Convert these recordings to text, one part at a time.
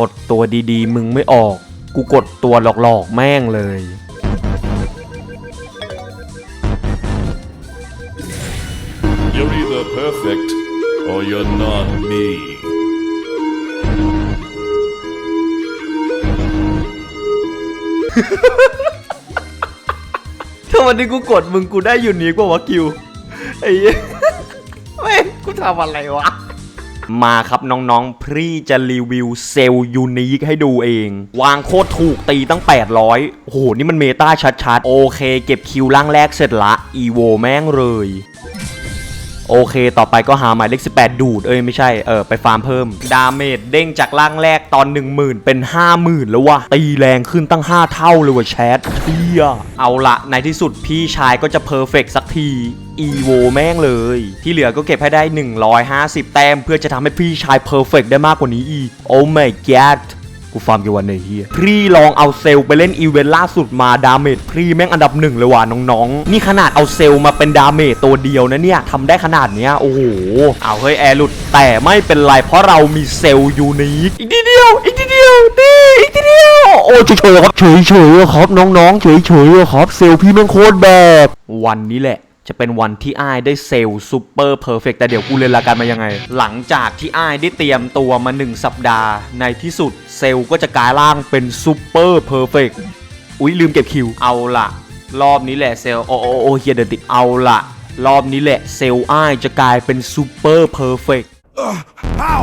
กดตัวดีๆ มึงไม่ออก กูกดตัวหลอกๆ แม่งเลย You're either perfect or you're not me. ถ้าวันนี้กูกดมึงกูได้ยูนิคกว่าวะคิว ไอ้เหี้ยแม่งกูทำอะไรวะ มาครับน้องๆ พี่จะรีวิวเซลล์ยูนิคให้ดูเอง วางโคตรถูกตีตั้ง 800โอ้โห นี่มันเมตาชัดๆ โอเค เก็บคิวล่างแรกเสร็จละ อีโวแม่งเลย โอเค ต่อไปก็หาหมายเลข 18 ดูด เอ้ยไม่ใช่ เออไปฟาร์มเพิ่ม ดาเมจเด้งจากล่างแรกตอน 10,000 เป็น 50,000 แล้ววะตีแรงขึ้นตั้ง 5 เท่าเลยวะแชทเทียเอาละในที่สุดพี่ชายก็จะเพอร์เฟกสักทีอีโวแม่งเลย ที่เหลือก็เก็บให้ได้ 150 แต้ม เพื่อจะทำให้พี่ชายเพอร์เฟกได้มากกว่านี้อีกโอ้ my god กูฟาร์มกี่วันเนี่ยเฮียพรีลองเอาเซลไปเล่นอีเวนต์ล่าสุดมาดาเมจพรีแม่งอันดับหนึ่งเลยว่ะน้องๆ นี่ขนาดเอาเซลมาเป็นดาเมจตัวเดียวนะเนี่ยทำได้ขนาดเนี้ยโอ้โหเอาเฮ้ยแอร์หลุดแต่ไม่เป็นไรเพราะเรามีเซลยูนิคอีกทีเดียวอีกทีเดียวนี่อีกทีเดียวโอ้เฉยๆครับเฉยๆครับน้องๆเฉยๆครับเซลพี่แม่งโคตรแบบวันนี้แหละ จะเป็นวันที่อ้ายได้เซลล์ซูเปอร์เพอร์เฟกแต่เดี๋ยวกูเรียนละกันมายังไง หลังจากที่อ้ายได้เตรียมตัวมา 1 สัปดาห์ ในที่สุดเซลล์ก็จะกลายร่างเป็นซูเปอร์เพอร์เฟกอุ๊ย ลืมเก็บคิว เอาละรอบนี้แหละเซลล์โอโอโอเฮียเดติเอาละรอบนี้แหละเซลล์อ้ายจะกลายเป็นซูเปอร์เพอร์เฟก How?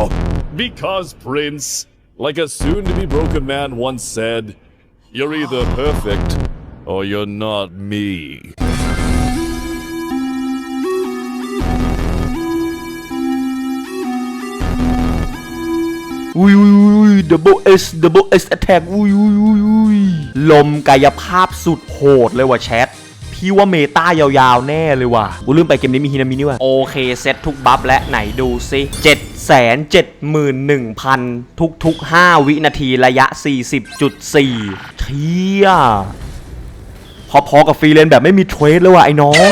Because, Prince, like a soon to be broken man once said, you're either perfect or you're not me. อุ้ยอุ้ยอุ้ย double S double S attack อุ้ยอุ้ยอุ้ยอุ้ยลมกายภาพสุดโหดเลยว่ะแชทพี่ว่าเมตายาวๆ แน่เลยว่ะกูลืมไปเกมนี้มีฮินามินี่ว่ะ โอเค เซตทุกบัฟและไหนดูซิ7 7 1 0 0 0 ทุก ๆ 5 วินาทีระยะ 40.4 เที่ยพอๆกับฟรีเลนแบบไม่มีเทรดเลยว่ะไอ้น้อง